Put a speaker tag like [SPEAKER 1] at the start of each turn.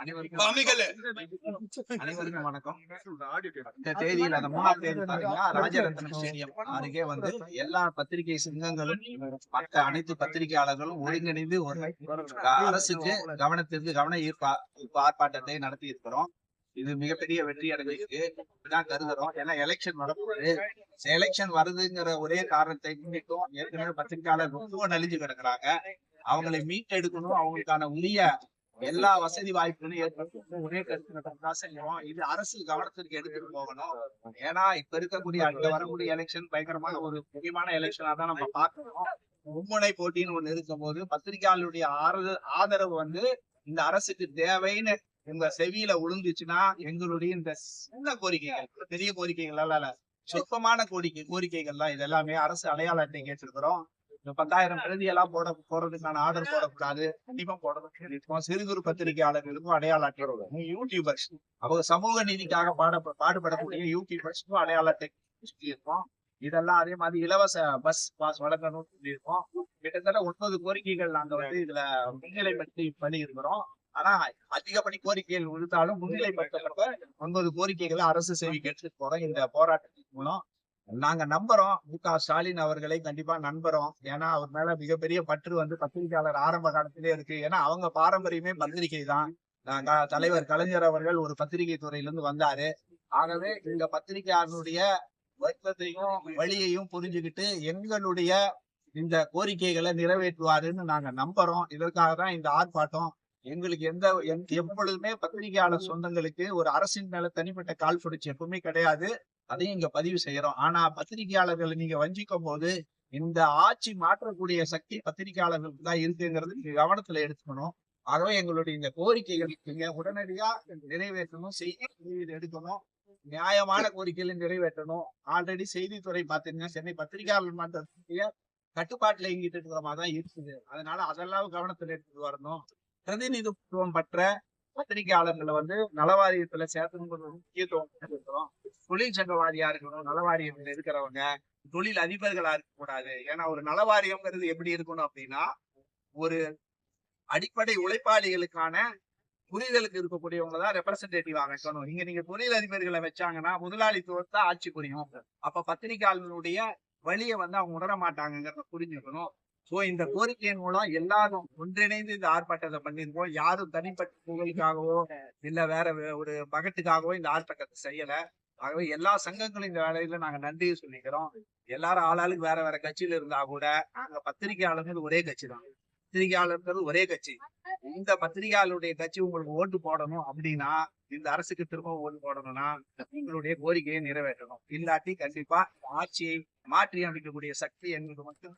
[SPEAKER 1] அனைவருக்கும் வணக்கம். இந்த தேதியில் அந்த மூணாம் தேதி பாத்தீங்கன்னா ராஜரத்னம் ஸ்டேடியம். அருகே வந்து எல்லா பத்திரிகை சங்கங்களும் மற்ற அனைத்து பத்திரிகையாளர்களும் ஒருங்கிணைந்து ஒரு அரசுக்கு கவனத்திற்கு கவன ஈர்ப்பா ஆர்ப்பாட்டத்தை நடத்தி இருக்கிறோம். இது மிகப்பெரிய வெற்றி அடைஞ்சிருக்கு. இப்படிதான் கருதுறோம். ஏன்னா எலெக்ஷன் வரப்போகுது. எலெக்ஷன் வருதுங்கிற ஒரே காரணத்தை முன்னிட்டும் ஏற்கனவே பத்திரிகையாளர் ரொம்ப நலிஞ்சு கிடக்குறாங்க. அவங்களை மீட்டெடுக்கணும். அவங்களுக்கான உரிய எல்லா வசதி வாய்ப்புகளும் ஏற்படுத்தும் ஒரே கருத்து தான் செய்யணும் இது அரசு கவனத்திற்கு எடுத்துட்டு போகணும். ஏன்னா இப்ப இருக்கக்கூடிய அங்க வரக்கூடிய எலெக்ஷன் பயங்கரமான ஒரு முக்கியமான எலெக்ஷனா தான் நம்ம பார்க்கணும். மும்முனை போட்டின்னு ஒண்ணு இருக்கும் போது பத்திரிகையாளருடைய ஆறு- ஆதரவு வந்து இந்த அரசுக்கு தேவைன்னு உங்க செவியில உழுந்துச்சுன்னா எங்களுடைய இந்த சின்ன கோரிக்கைகள் பெரிய கோரிக்கைகள் எல்லாம் இல்ல சொற்பமான கோரிக்கை கோரிக்கைகள்லாம் இது எல்லாமே அரசு அடையாள அட்டை கேட்டிருக்கிறோம். பத்தாயிரம் பிரதி எல்லாம் போட போறதுக்கான ஆர்டர் போடக்கூடாது. கண்டிப்பா போடணும் சிறு குறு பத்திரிகையாளர்களுக்கும் அடையாள அட்டை. யூடியூபர்ஸ். அவங்க சமூக நீதிக்காக பாட பாடுபடக்கூடிய யூடியூபர்ஸ்க்கும் அடையாள அட்டை சொல்லியிருக்கோம். இதெல்லாம் அதே மாதிரி இலவச பஸ் பாஸ் வழங்கணும்னு சொல்லியிருக்கோம். கிட்டத்தட்ட ஒன்பது கோரிக்கைகள் நாங்க வந்து இதுல முன்னிலைப்படுத்தி பண்ணி இருக்கிறோம் ஆனா அதிகப்படி கோரிக்கைகள் விழுந்தாலும் முன்னிலைப்படுத்தப்பட்ட ஒன்பது கோரிக்கைகளை அரசு சேவைக்கு எடுத்துட்டு போறோம். இந்த போராட்டத்தின் மூலம். நாங்க நம்புறோம். மு. க. ஸ்டாலின் அவர்களை கண்டிப்பா நண்பரும் ஏன்னா அவர் மேல மிகப்பெரிய பற்று வந்து பத்திரிகையாளர் ஆரம்ப காலத்திலே இருக்கு. ஏன்னா அவங்க பாரம்பரியமே பத்திரிகை தான். நாங்க தலைவர் கலைஞர் அவர்கள் ஒரு பத்திரிகை துறையிலிருந்து வந்தாரு. ஆகவே இந்த பத்திரிகையாளருடைய வருத்தத்தையும் வழியையும் புரிஞ்சுக்கிட்டு எங்களுடைய இந்த கோரிக்கைகளை நிறைவேற்றுவாருன்னு நாங்க நம்புறோம். இதற்காக தான் இந்த ஆர்ப்பாட்டம் எங்களுக்கு எந்த எப்பொழுதுமே பத்திரிகையாளர் சொந்தங்களுக்கு ஒரு அரசின் மேல தனிப்பட்ட கால் பிடிச்சு எப்பவுமே கிடையாது. அதையும் இங்க பதிவு செய்யறோம். ஆனா பத்திரிகையாளர்களை நீங்க வஞ்சிக்கும் போது இந்த ஆட்சி மாற்றக்கூடிய சக்தி பத்திரிகையாளர்களுக்கு தான் இருக்குங்கிறது நீங்க கவனத்துல எடுத்துக்கணும். ஆகவே எங்களுடைய இந்த கோரிக்கைகள் நீங்க உடனடியா நிறைவேற்றணும். செய்தி எடுக்கணும். நியாயமான கோரிக்கைகளை நிறைவேற்றணும். ஆல்ரெடி செய்தித்துறை பாத்தீங்கன்னா சென்னை பத்திரிகையாளர் மன்றத்துடைய கட்டுப்பாட்டுல இயங்கிட்டு இருக்கிற மாதிரி தான் இருக்குது. அதனால அதெல்லாம் கவனத்துல எடுத்துட்டு வரணும். பிரதிநிதித்துவம் பற்ற பத்திரிகையாளர்களை வந்து நலவாரியத்துல சேர்த்துங்கிறது முக்கியத்துவம் இருக்கிறோம் தொழில் சங்கவாதியா இருக்கணும் நலவாரியம் இருக்கிறவங்க தொழில் அதிபர்களா இருக்க கூடாது. ஏன்னா ஒரு நலவாரியம்ங்கிறது எப்படி இருக்கணும் அப்படின்னா ஒரு அடிப்படை உழைப்பாளிகளுக்கான புரிதலுக்கு இருக்கக்கூடியவங்க தான் ரெப்ரசன்டேட்டிவா வைக்கணும். இங்க நீங்க தொழில் அதிபர்களை வச்சாங்கன்னா முதலாளித்துவத்தை ஆட்சி புரியும். அப்ப பத்திரிகையாளர்களுடைய வழியை வந்து அவங்க உணர மாட்டாங்கிறத புரிஞ்சுக்கணும். சோ இந்த கோரிக்கையின் மூலம் எல்லாரும் ஒன்றிணைந்து இந்த ஆர்ப்பாட்டத்தை பண்ணிருக்கோம் யாரும் தனிப்பட்ட புகழுக்காகவோ இல்ல வேற ஒரு பகட்டுக்காகவோ இந்த ஆர்ப்பாட்டத்தை செய்யல. ஆகவே எல்லா சங்கங்களின் வேலையில நாங்க நன்றியை சொல்லிக்கிறோம். எல்லாரும் ஆளாளுக்கு வேற வேற கட்சியில இருந்தா கூட நாங்க பத்திரிகையாளர்கள் ஒரே கட்சி தான். பத்திரிகையாளர்கள் ஒரே கட்சி. இந்த பத்திரிகையாளருடைய கட்சி உங்களுக்கு ஓட்டு போடணும் அப்படின்னா இந்த அரசுக்கு திரும்ப ஓட்டு போடணும்னா உங்களுடைய கோரிக்கையை நிறைவேற்றணும். இல்லாட்டி கண்டிப்பா ஆட்சியை மாற்றி அமைக்கக்கூடிய சக்தி எங்களுக்கு மட்டும்